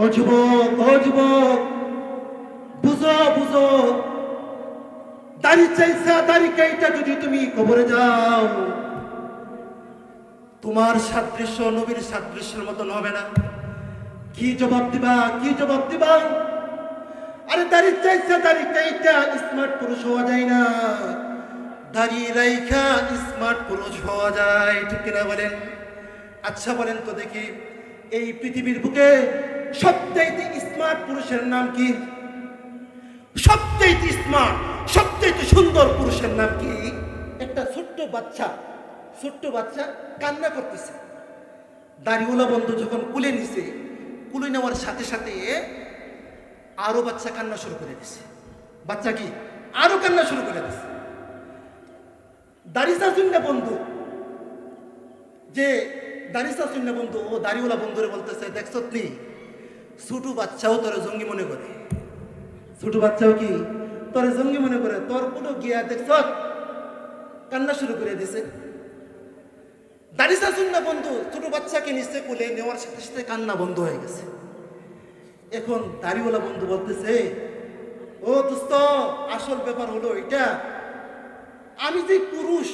ও যুবক ও যুবক। বুঝো বুঝো। দাড়ি চাইছা, দাড়ি কাইটা যদি তুমি কবরে যাও, তোমার সাদৃশ্য নবীর সাদৃশ্যের মতন হবে না। কি জবাব দিবা, কি জবাব দিবা? আরে দাড়ি চাইছা, দাড়ি কাইটা? স্মার্ট পুরুষ হওয়া যায় না। দাড়ি রাইখা স্মার্ট পুরুষ হওয়া যায়, ঠিক কিনা বলেন? আচ্ছা বলেন তো দেখি, এই পৃথিবীর বুকে সবচাইতে স্মার্ট পুরুষের নাম কি? সবচাইতে স্মার্ট সবচাইতে সুন্দর পুরুষের নাম কি? একটা ছোট্ট বাচ্চা ছোট্ট বাচ্চা কান্না করতেছে। দাড়িওয়ালা বন্ধু যখন কুলে নিছে, কুলে নেওয়ার সাথে সাথে আরও বাচ্চা কান্না শুরু করে দিছে। বাচ্চা কি? আরও কান্না শুরু করে দিছে। দাড়িসা শূন্য বন্ধু, যে দাড়িসা শূন্য বন্ধু, ও দাড়িওয়ালা বন্ধুরে বলতেছে দেখছ নি ছোট বাচ্চাও তোরে জঙ্গি মনে করে। ছোট বাচ্চাও কি? তোরে জঙ্গি মনে করে, তোর কোনো গিয়া দেখছ? কান্না শুরু করে দিছে। দাড়িসা শূন্য বন্ধু, ছোট বাচ্চাকে নিচে কোলে নেওয়ার সাথে সাথে কান্না বন্ধ হয়ে গেছে। এখন দাড়িওয়ালা বন্ধু বলতেছে, ও দোস্ত, আসল ব্যাপার হলো এটা আমি যে পুরুষ,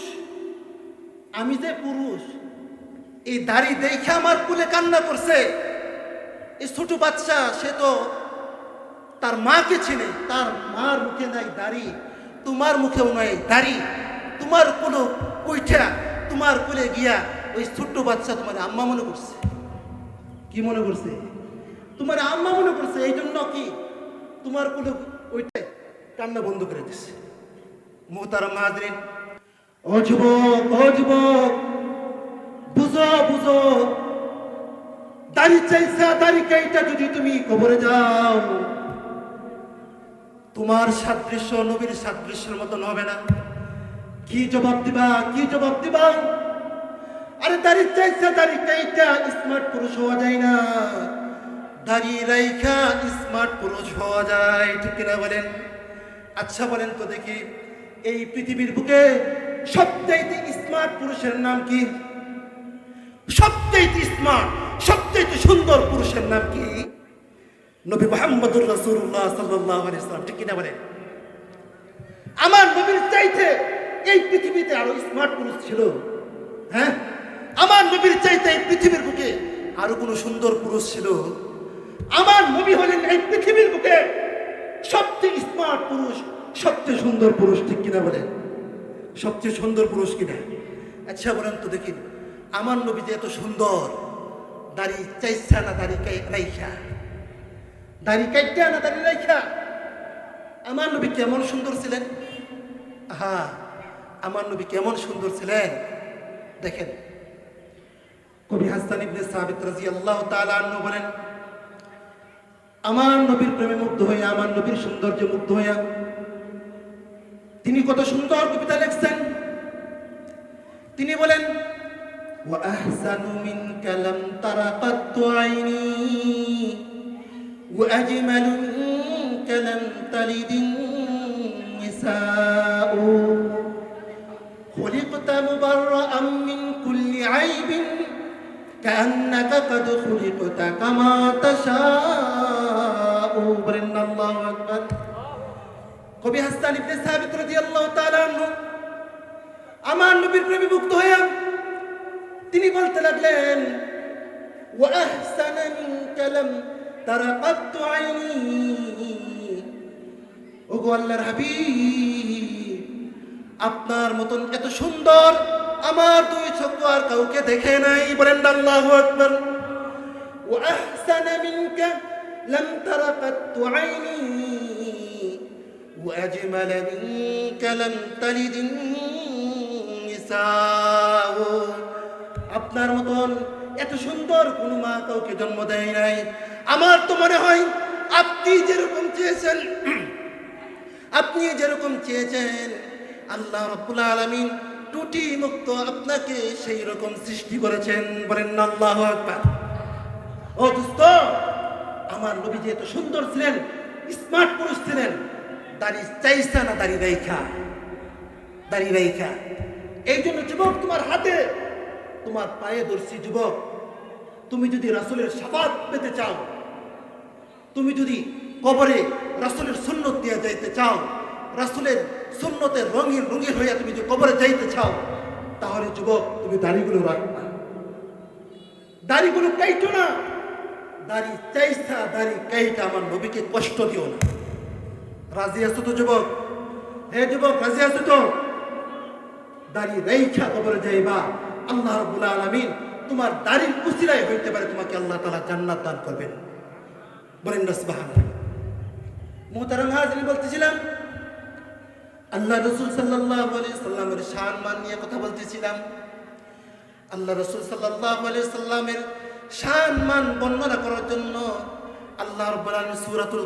আমি যে পুরুষ, এই দাড়ি দেখে আমার কুলে কান্না করছে। এই ছোট বাচ্চা, সে তো তার মাকে চিনে, তার মার মুখে নাই দাড়ি, তোমার মুখেও নাই দাড়ি, তোমার কোনো কইঠা, তোমার কোলে গিয়া ওই ছোট্ট বাচ্চা তোমার আম্মা মনে করছে। কি মনে করছে? তোমার আম্মা মনে করছে এই জন্য কি তোমার কুলে ওইটাই কান্না বন্ধ করে দিছে। মোহতারা মাহাদিন ও যুবক, ও বুঝো বুঝো দাড়ি চাইছা দাড়ি কাইটা যদি তুমি কবরে যাও, তোমার সাদৃশ্য নবীর সাদৃশ্যের মতন হবে না। কি জবাব দিবা? কি জবাব দিবা? আরে দাড়ি চাইছা দাড়ি কাইটা স্মার্ট পুরুষ হওয়া যায় না। দাড়ি রাইখা স্মার্ট পুরুষ হওয়া যায়, ঠিক কিনা বলেন? আচ্ছা বলেন তো দেখি, এই পৃথিবীর বুকে সবচাইতে স্মার্ট পুরুষের নাম কি? সবচাইতে স্মার্ট সবচাইতে সুন্দর পুরুষের নাম কি? নবী মোহাম্মদুর রাসূলুল্লাহ সাল্লাল্লাহু আলাইহি সাল্লাম ঠিক কিনা বলেন? আমার নবীর চাইতে এই পৃথিবীতে আরও স্মার্ট পুরুষ ছিল। হ্যাঁ? আমার নবীর চাইতে এই পৃথিবীর বুকে আরও কোনো সুন্দর পুরুষ ছিল। আমার নবী হলেন এই পৃথিবীর বুকে সবচেয়ে স্মার্ট পুরুষ, সবচেয়ে সুন্দর পুরুষ, ঠিক কিনা বলেন? সবচেয়ে সুন্দর পুরুষ কিনা? আচ্ছা বলেন তো দেখি। আমার নবী যে এত সুন্দর, দাড়ি চাইছা না দাড়ি রাইখা? দাড়ি কাইটা না দাড়ি রাইখা? আমার নবী কেমন সুন্দর ছিলেন? হ্যাঁ আমার নবী কেমন সুন্দর ছিলেন? দেখেন। কবি হাসান ইবনে সাবিত রাদিয়াল্লাহু তাআলা আনহু বলেন, আমার নবীর প্রেমে মুগ্ধ হইয়া, আমার নবীর সৌন্দর্যে মুগ্ধ হইয়া তিনি কত সুন্দর কবিতা লিখছেন। তিনি বলেন وأحسن منك لم تر قط عيني وأجمل منك لم تلد النساء خلقت مبرأ من كل عيب كأنك قد خلقت كما تشاء برن الله أكبر কবি হাসান ইবনে সাবিত রাদিয়াল্লাহু তাআলা আনহু আমার নবীর প্রেমে মুক্ত হইয়া তিনি বলতে লাগলেন ওয়া আহসানা মিনকা লাম তারা কাত্তু আইনি ওগো আল্লাহর হাবিব আপনার মতন এত সুন্দর আমার দুই চক্ষু আর কাউকে দেখে নাই বলেন আল্লাহু আকবার ওয়া আহসানা মিনকা লাম তারা কাত্তু আইনি وأجمل منك لم تلد النساء আপনার মতন এত সুন্দর কোনো মা কাউকে জন্ম দেয় নাই। আমার তো মনে হয় আপনি যেরকম চেয়েছেন, আপনি যেরকম চেয়েছেন, আল্লাহ রব্বুল আলামিন টুটি মুক্ত আপনাকে সেই রকম সৃষ্টি করেছেন। বলেন আল্লাহ আকবার। ও দোস্ত, আমার নবী যে এত সুন্দর ছিলেন, স্মার্ট পুরুষ ছিলেন, দাড়ি চাইছা না দাড়ি রাইখা দাড়ি রাইখা এই জন্য যুবক, তোমার হাতে তোমার পায়ে ধরছি, যুবক। তুমি যদি রাসুলের সাফাত পেতে চাও, তুমি যদি কবরে রাসুলের সুন্নত দিয়ে যাইতে চাও, রাসুলের সুন্নতের রঙিন রঙিন হইয়া তুমি যদি কবরে যাইতে চাও, তাহলে যুবক, তুমি দাড়িগুলো রাখবা। দাড়িগুলো কাইটো না। দাড়ি চাইছা দাড়ি কাইটা আমার নবীকে কষ্ট দিও না। রাজি আছো তো, যুবক? হে যুবক, রাজি আছো তো? দাড়ি রেখা কবরে যাইবা। আল্লাহ রাব্বুল আলামিন তোমার দাড়ির উসিলায় হইতে পারে তোমাকে আল্লাহ তাআলা জান্নাত দান করবেন। বলেন মুহতারাম বলতেছিলাম, আল্লাহ রসুল আলাইহি সাল্লামের শান মান নিয়ে কথা বলতেছিলাম। আল্লাহ রসুল আলাইহি সাল্লামের শান মান বর্ণনা করার জন্য আল্লাহ রাব্বুল আলামিন সূরাতুল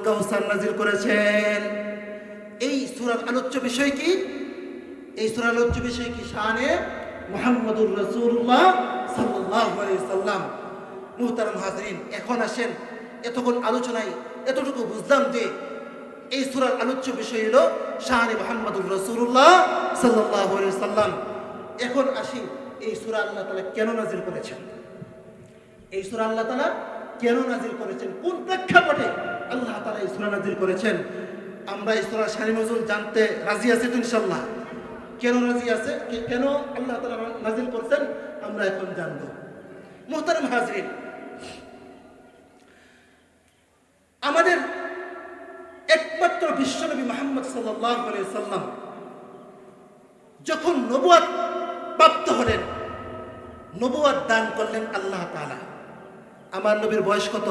নাজিল করেছেন। এই সূরার আলোচ্য বিষয় কি? এই সূরার আলোচ্য বিষয় কি? শানে মুহাম্মদুর রাসূলুল্লাহ সাল্লাল্লাহু আলাইহি সাল্লাম। মুহতারাম হাজরিন, এখন আসেন এতক্ষণ আলোচনায় এতটুকু বুঝলাম যে এই সূরার আলোচ্য বিষয় হলো শাহানি মোহাম্মদুর রসুল্লাহ সাল্লাহ সাল্লাম। এখন আসি এই সূরা আল্লাহ তালা কেন নাজিল করেছেন? এই সূরা আল্লাহ তালা কেন নাজিল করেছেন? কোন প্রেক্ষাপটে আল্লাহ তালা এই সূরা নাজিল করেছেন? আমরা এই সূরা শানি নজরুল জানতে রাজি আছি তো কেন রাজি আছে? কেন আল্লাহ তালা নাজিল করছেন? আমরা এখন জানব। মোহতারাম হাজরিন, আমাদের একমাত্র বিশ্বনবী মোহাম্মদ সাল্লাহ সাল্লাম যখন নবুয়াত প্রাপ্ত হলেন নবুয়াত দান করলেন আল্লাহ তাআলা। আমার নবীর বয়স কত?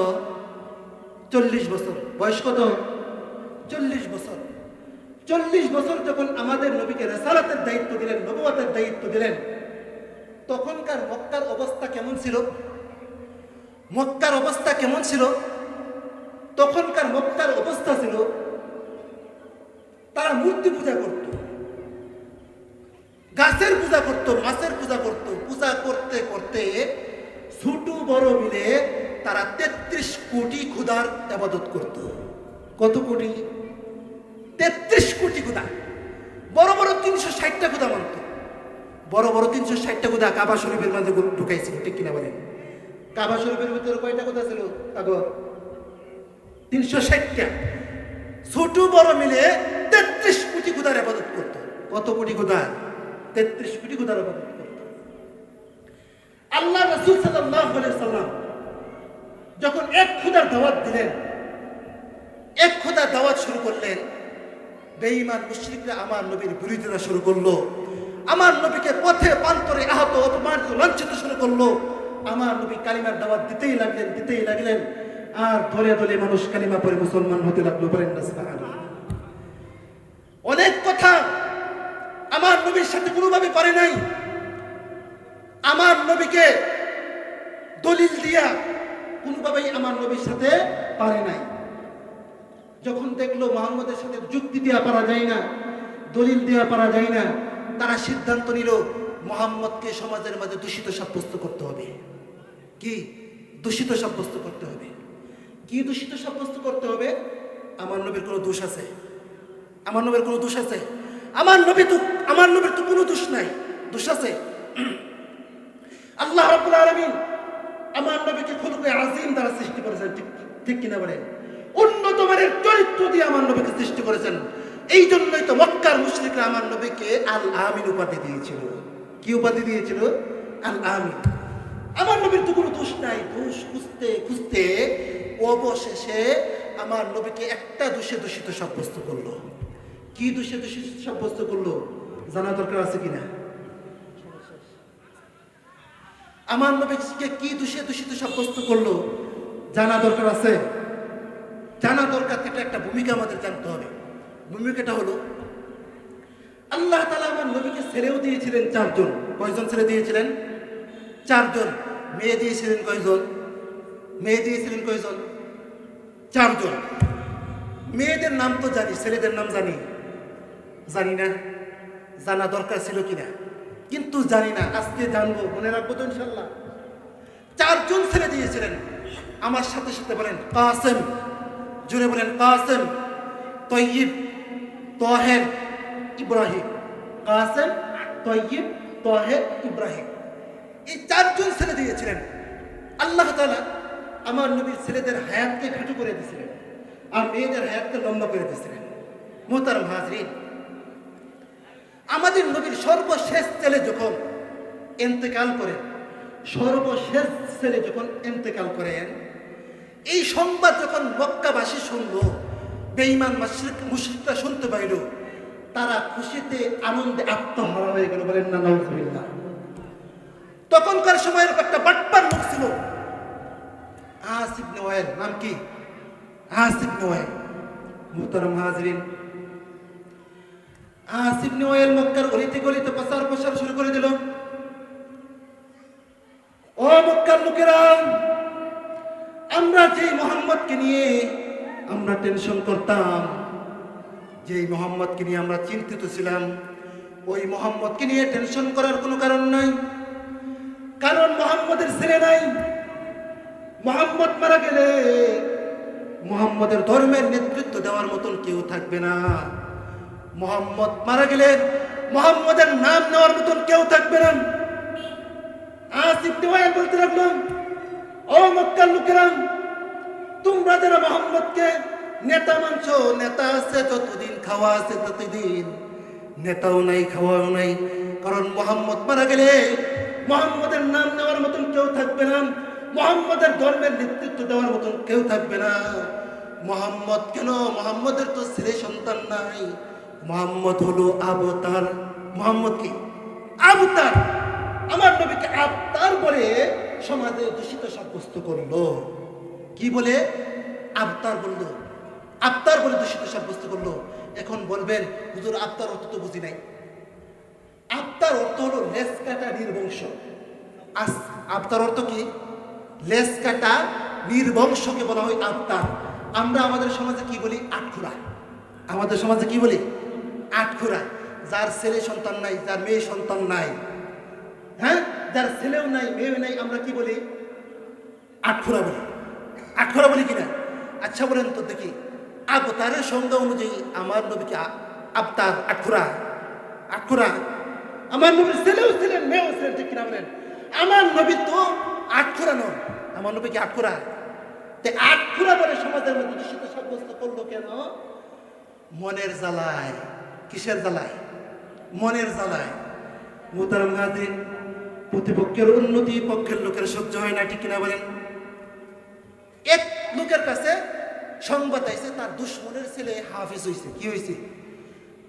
চল্লিশ বছর। বয়স কত? চল্লিশ বছর। চল্লিশ বছর যখন আমাদের নবীকে রেসালাতের দায়িত্ব দিলেন নবুয়াতের দায়িত্ব দিলেন, তখনকার মক্কার অবস্থা কেমন ছিল? মক্কার অবস্থা কেমন ছিল? তখনকার মক্কার অবস্থা ছিল, তারা মূর্তি পূজা করত, গাছের পূজা করত, মাছের পূজা করত, পূজা করতে করতে ছোট বড় মিলে তারা তেত্রিশ কোটি ক্ষুধার আবাদত করত। কত কোটি? তেত্রিশ কোটি গুদা। বড় বড় তিনশো ষাটটা ক্ষুধা মানত। বড় বড় তিনশো ষাটটা গুদা কাবা শরীফের মাঝে ঢুকাইছিল, ঠিক কিনা বলেন? কাবা শরীফের ভিতরে কয়টা ক্ষুধা ছিল? তিনশো ষাটটা। ছোট বড় মিলে তেত্রিশ কোটি গুদার আবাদত করতো। কত কোটি খুদা তেত্রিশ কোটি গুদার আবাদত করতো। আল্লাহ রসুল সাল্লাম যখন এক খুদার দাওয়াত দিলেন, এক খুদার দাওয়াত শুরু করলেন বেঈমান মুশরিকরা আমার নবীর বিরোধিতা শুরু করল। আমার নবীকে পথে প্রান্তরে আহত, অপমানিত, লাঞ্ছিত শুরু করল। আমার নবী কালিমার দাওয়াত দিতেই লাগলেন দিতেই লাগলেন। আর দলে দলে মানুষ কালিমা পরে মুসলমান হতে লাগল বলেন। অনেক কথা আমার নবীর সাথে কোনোভাবে পারে নাই। আমার নবীকে দলিল দিয়া কোনোভাবেই আমার নবীর সাথে পারে নাই। যখন দেখল মোহাম্মদের সাথে যুক্তি দেওয়া পারা যায় না, দলিল দেওয়া পারা যায় না, তারা সিদ্ধান্ত নিল মোহাম্মদকে সমাজের মাঝে দূষিত সাব্যস্ত করতে হবে। কি? দূষিত সাব্যস্ত করতে হবে। কি দূষিত সাব্যস্ত করতে হবে? আমার নবীর কোনো দোষ আছে। আমার নবীর কোনো দোষ আছে। আমার নবী তো, আমার নবীর তো কোনো দোষ নাই। দোষ আছে? আল্লাহ রাব্বুল আলামিন আমার নবীকে খুলুকে আজিম দ্বারা সৃষ্টি করেছেন, ঠিক ঠিক কিনা বলেন? মানের চরিত্র দিয়ে আমার নবীকে সৃষ্টি করেছেন। এই জন্যই তো মক্কার মুশরিকরা আমার নবীকে আল আমিন উপাধি দিয়েছিল। কি উপাধি দিয়েছিল? আল আমিন আমার নবীর তো কোনো দোষ নাই। দোষ খুঁজতে খুঁজতে অবশেষে আমার নবীকে একটা দোষে দূষিত সাব্যস্ত করল। কি দোষে দূষিত সাব্যস্ত করল? জানা দরকার আছে কিনা? আমার নবীকে কি দোষে দূষিত সাব্যস্ত করল? জানা দরকার আছে? জানা দরকার থেকে একটা ভূমিকা আমাদের জানতে হবে। ভূমিকাটা হলো, আল্লাহ তালা আমার নবীকে ছেড়েও দিয়েছিলেন চারজন। কয়জন ছেড়ে দিয়েছিলেন? চারজন। মেয়ে দিয়েছিলেন কয়জন? মেয়ে দিয়েছিলেন কয়জন? চারজন। মেয়েদের নাম তো জানি, ছেলেদের নাম জানি। জানি না, জানা দরকার ছিল কিনা। কিন্তু জানি না, আজকে জানব, মনে রাখব তো ইনশাল্লাহ চারজন ছেলে দিয়েছিলেন। আমার সাথে সাথে বলেন, কাসেম জুড়ে বলেন, কাসেম তৈয়ব তহের ইব্রাহিম। কাসেম তৈয়ব তহের ইব্রাহিম। এই চারজন ছেলে দিয়েছিলেন। আল্লাহ তালা আমার নবীর ছেলেদের হায়াতকে খাটো করে দিয়েছিলেন আর মেয়েদের হায়াতকে লম্বা করে দিয়েছিলেন। মোহতার হাজরিন, আমাদের নবীর সর্বশেষ ছেলে যখন এন্তেকাল করেন সর্বশেষ ছেলে যখন এন্তেকাল করেন এই সংবাদ যখন মক্কাবাসী শুনলো বেঈমান মাশরিক, মুশরিকরা শুনতে পাইল, তারা খুশিতে, আনন্দে আত্মহারা হয়ে গেল, বলেন না, নাউজুবিল্লাহ। তখনকার সময়ের একটা বাটপার লোক ছিল। আসিফ নোয়েল নাম কি? আসিফ নোয়েল মুহতারাম হাজরিন। আসিফ নোয়েল মক্কার গলিতে গলিতে প্রচার প্রসার শুরু করে দিল। ও মক্কার লোকেরা যে মোহাম্মদকে নিয়ে আমরা টেনশন করতাম যে মোহাম্মদকে নিয়ে আমরা চিন্তিত ছিলাম, ওই মোহাম্মদকে নিয়ে টেনশন করার কোনো কারণ নাই। কারণ মোহাম্মদের ছেলে নাই। মোহাম্মদ মারা গেলে মোহাম্মদের ধর্মের নেতৃত্ব দেওয়ার মতন কেউ থাকবে না। মোহাম্মদ মারা গেলে মোহাম্মদের নাম নেওয়ার মতন কেউ থাকবে না। আসিফ দেওয়ায় বলতে লাগলাম ও মক্কার লোকেরা তোমরা যারা মোহাম্মদকে নেতা মানছ, নেতা আছে, যতদিন খাওয়া আছে ততদিন। নেতাও নাই, খাওয়াও নাই। কারণ মোহাম্মদ মারা গেলে মোহাম্মদের নাম নেওয়ার মতন কেউ থাকবে না। মোহাম্মদের ধর্মের নেতৃত্ব দেওয়ার মতন কেউ থাকবে না। মোহাম্মদ কেন? মোহাম্মদের তো ছেলে সন্তান নাই। মোহাম্মদ হলো আবতার। মোহাম্মদ কি? আবতার। আমার নবীকে আবতার বলে সমাজে দূষিত সাব্যস্ত করল। কি বলে? আবতার বলল। আবতার বলে দূষিত সাব্যস্ত করল। এখন বলবেন, হুজুর, আবতার অর্থ তো বুঝি নাই। আবতার অর্থ হলো লেস কাটা নির্বংশ। আবতার অর্থ কি? লেস কাটা নির্বংশকে বলা হয় আবতার। আমরা আমাদের সমাজে কি বলি? আটখুরা আমাদের সমাজে কি বলি? আটখুরা যার ছেলে সন্তান নাই, যার মেয়ে সন্তান নাই। হ্যাঁ? যার ছেলেও নাই, মেয়েও নাই, আমরা কি বলি? আটখোরা বলি। আটখোরা বলি কিনা? আচ্ছা বলেন তো দেখি। আবতারের সংজ্ঞা অনুযায়ী আমার নবীকে আবতার আটখোরা আটখোরা আমার নবীর ছেলেও ছিলেন, মেয়েও ছিলেন, ঠিক কিনা বলেন? আমার নবী তো আটখোরা নন। আমার নবী কি আটখোরা তে আটখোরা বলে সমাজের মধ্যে দূষিত সাব্যস্ত করল কেন? মনের জ্বালায়। কিসের জ্বালায়? মনের জ্বালায়। মোতারাম হাজির প্রতিপক্ষের উন্নতি পক্ষের লোকের সহ্য হয় না, ঠিক কিনা বলেন? এক লোকের কাছে সংবাদ আইছে, তার দুশ্মনের ছেলে হাফিজ হয়েছে কি হয়েছে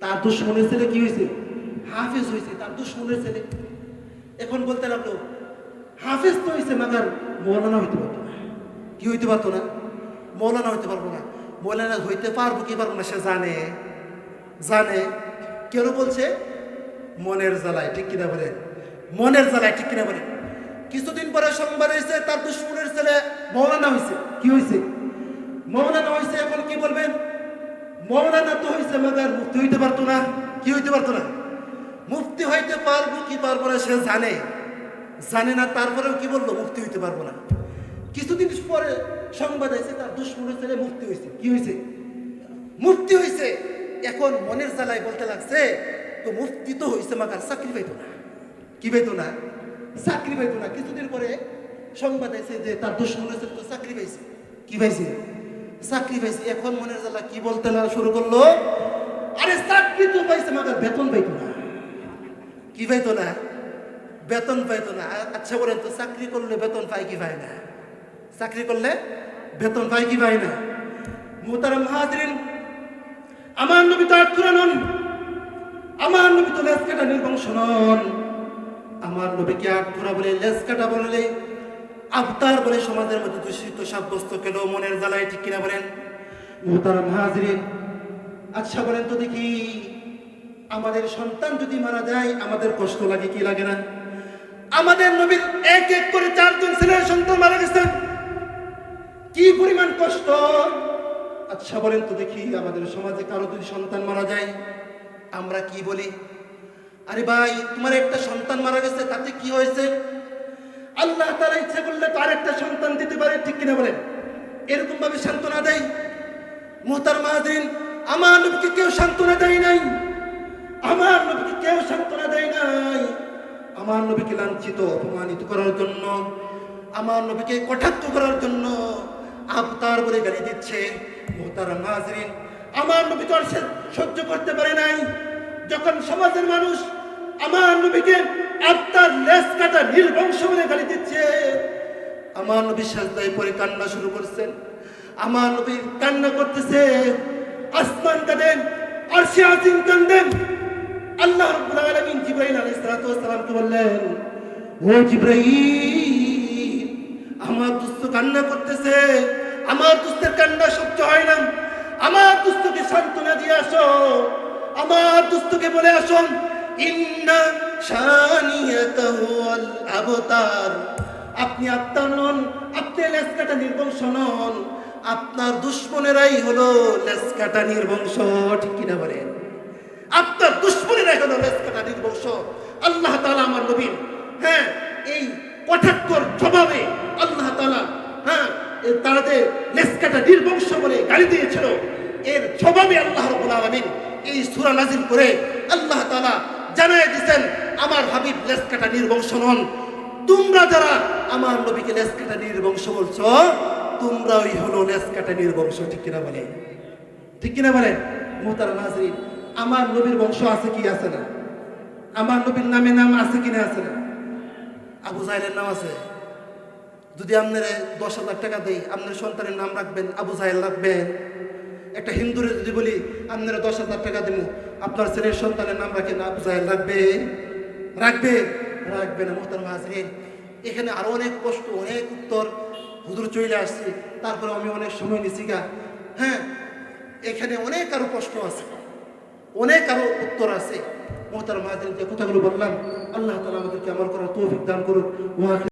তার দুশ্মনের ছেলে কি হয়েছে হাফিজ হয়েছে তার দুশ্মনের ছেলে। এখন বলতে লাগল, হাফিজ তো হয়েছে মাগার মৌলানা হইতে পারতো না। কি হইতে পারতো না? মৌলানা হইতে পারব না। মৌলানা হইতে পারব কি পারব না, সে জানে। জানে। কেন বলছে? মনের জ্বালায়, ঠিক কিনা বলে মনের জ্বালায় ঠিক কিনা বলে কিছুদিন পরে সংবাদ হয়েছে, তার দুশ্মনের ছেলে মৌলানা হয়েছে। কি হয়েছে? মৌলানা হয়েছে, এখন কি বলবেন? মৌলানা তো হয়েছে, মাগার মুক্তি হইতে পারতো না। কি হইতে পারতো না? মুক্তি হইতে পারব কি পারব না, সে জানে। জানে না, তারপরেও কি বলল? মুক্তি হইতে পারব না। কিছুদিন পরে সংবাদ হয়েছে, তার দুশ্মনের ছেলে মুক্তি হয়েছে। কি হয়েছে? মুক্তি হয়েছে। এখন মনের জ্বালায় বলতে লাগছে, তো মুক্তি তো হয়েছে মাগার চাকরি পাইতো না। কি পাইতো না? চাকরি পাইতো না। কিছুদিন পরে সংবাদ আছে যে তার দুশ্মনের ছেলে তো চাকরি পাইছে। কি পাইছে? চাকরি পাইছে। এখন মনের জ্বালা কি বলতে না শুরু করল? আরে চাকরি তো পাইছে, মাগার বেতন পাইতো না। কি পাইতো না? বেতন পাইতো না। আচ্ছা বলেন তো, চাকরি করলে বেতন পায় কি পায় না? চাকরি করলে বেতন পায় কি পায় না? মোতারাম হাজরিন আমার নবী তো আটকুরা নন আমার নবী তো লেস কাটা নির্বংশ নন। আমার নবীকে আটকুরা বলে লেস কাটা বললে, আবতার বলে সমাজের মধ্যে দূষিত সাব্যস্ত কেন মনের জ্বালায়, ঠিক কিনা বলেন? হাজরিন আচ্ছা বলেন তো দেখি, আমাদের সন্তান যদি মারা যায়, আমাদের কষ্ট লাগে কি লাগে না? আমাদের নবীর এক এক করে চারজন ছেলের সন্তান মারা গেছে। কি পরিমাণ কষ্ট? আচ্ছা বলেন তো দেখি, আমাদের সমাজে কারও যদি সন্তান মারা যায়, আমরা কি বলি? আরে ভাই, তোমার একটা সন্তান মারা গেছে, তাতে কি হয়েছে? আল্লাহ তারা ইচ্ছে করলে তো আরেকটা সন্তান দিতে পারে, ঠিক কিনা বলেন? এরকম ভাবে সান্ত্বনা দেয়। মোহতার মাহাদিন আমার নবীকে কেউ সান্ত্বনা দেয় নাই। আমার নবীকে কেউ সান্ত্বনা দেয় নাই। আমার নবীকে লাঞ্ছিত, অপমানিত করার জন্য, আমার নবীকে কটাক্ষ করার জন্য আবতার বলে গালি দিচ্ছে। মোহতারাম হাজরিন আমার নবী তো আর সহ্য করতে পারে নাই। যখন সমাজের মানুষ আমার নবীকে আত্মার লেস কাটা নির্বংশ বলে গালি দিচ্ছে। আমার নবী সাজদায় পরে কান্না শুরু করছেন আমার নবী কান্না করতেছে। আসমান কাঁদেন আর সে আজিম কান্দেন আল্লাহ রাব্বুল আলামিন জিবরাইল আলাইহিস সালাতু ওয়াস সালামকে বললেন, ও জিবরাইল, আমার দুস্থ কান্না করতেছে। আমার দুস্থের কান্না সহ্য হয় না। আমার দুস্থকে সান্ত্বনা দিয়ে আসো। আমার দুস্থকে বলে আসো ইন্না শানিয়াতাহু আল আবতার। আপনি আত্মার নন, আপনি লেসকাটা নির্বংশ নন। আপনার দুশ্মনেরাই হলো লেসকাটা নির্বংশ, ঠিক কিনা বলেন? আপনার দুশ্মনেরাই হলো লেসকাটা নির্বংশ। আল্লাহ তাআলা আমার নবীন হ্যাঁ এই কঠাক্কর জবাবে আল্লাহ তাআলা হ্যাঁ এ তারাদের লেসকাটা নির্বংশ বলে গালি দিয়েছিল। এর জবাবে আল্লাহ রাব্বুল আলামিন এই সূরা নাজিল করে আল্লাহ তাআলা জানায় দিয়েছেন আমার হাবিব লেসকাটা নির্বংশ নন। তোমরা যারা আমার নবীকে লেস কাটা নির্বংশ বলছো তোমরা ওই হলো লেস কাটা নির্বংশ ঠিক কিনা বলে? ঠিক কিনা বলে? মোহতার নাজরিন, আমার নবীর বংশ আছে কি আছে না? আমার নবীর নামে নাম আছে কিনা আছে না? আবু জাহেলের নাম আছে। যদি আপনারা দশ হাজার টাকা দেই, আপনার সন্তানের নাম রাখবেন, আবু জাহেল রাখবেন। একটা হিন্দুরে যদি বলি, আপনারা দশ হাজার টাকা দেবো আপনার ছেলের সন্তানের নাম রাখেন আবু জাহেল রাখবে? রাখবে? রাখবে না মোহতার হাজরিন। এখানে আরও অনেক প্রশ্ন, অনেক উত্তর হুজুর চলে আসছে। তারপরে আমি অনেক সময় নিছি গা। হ্যাঁ এখানে অনেক আরও প্রশ্ন আছে, অনেক আরও উত্তর আছে। মোহতার মাহাদিন যে কথাগুলো বললাম, আল্লাহ তালা আমাদেরকে আমার করার তৌফিক দান করুন ওয়াকে